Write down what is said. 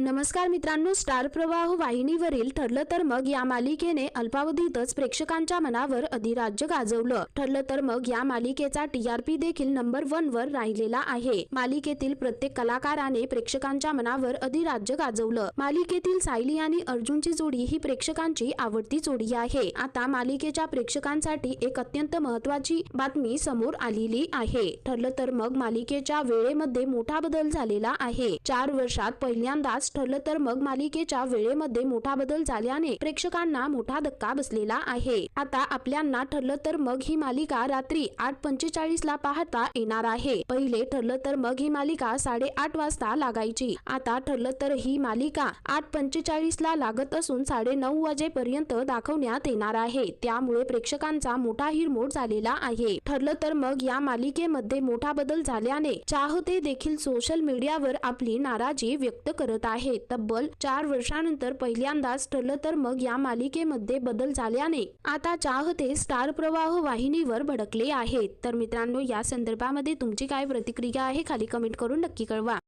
नमस्कार मित्रांनो स्टार प्रवाह वाहिनीवरील ठरलं तर मग या मालिकेने अल्पावधीतच प्रेक्षकांच्या मनावर अधिराज्य गाजवलं. ठरलं तर मग या मालिकेचा टीआरपी देखील नंबर वन वर राहिलेला आहे. मालिकेतील प्रत्येक कलाकाराने प्रेक्षकांच्या मनावर अधिराज्य गाजवलं. मालिकेतील सायली आणि अर्जुनची जोडी ही प्रेक्षकांची आवडती जोडी आहे. आता मालिकेच्या प्रेक्षकांसाठी एक अत्यंत महत्वाची बातमी समोर आलेली आहे. ठरलं तर मग मालिकेच्या वेळेमध्ये मोठा बदल झालेला आहे. चार वर्षात पहिल्यांदाच ठरलं तर मग मालिकेच्या वेळेमध्ये मोठा बदल झाल्याने प्रेक्षकांना मोठा धक्का बसलेला आहे. आता आपल्यांना ठरलं तर मग ही मालिका रात्री आठ पंचेचाळीस ला पाहता येणार आहे. पहिले ठरलं तर मग ही मालिका साडेआठ वाजता लागायची. आता ठरलं तर ही मालिका आठ पंचेचाळीस ला लागत असून साडे नऊ वाजेपर्यंत दाखवण्यात येणार आहे. त्यामुळे प्रेक्षकांचा मोठा हिरमोड झालेला आहे. ठरलं तर मग या मालिकेमध्ये मोठा बदल झाल्याने चाहते देखील सोशल मीडियावर आपली नाराजी व्यक्त करत आहेत आहे. तब्बल चार वर्षानंतर पहिल्यांदाच ठरलं तर मग या मालिकेमध्ये बदल झाल्याने आता चाहते स्टार प्रवाह वाहिनीवर भडकले आहेत. तर मित्रांनो या संदर्भामध्ये तुमची काय प्रतिक्रिया आहे? खाली कमेंट करून नक्की कळवा.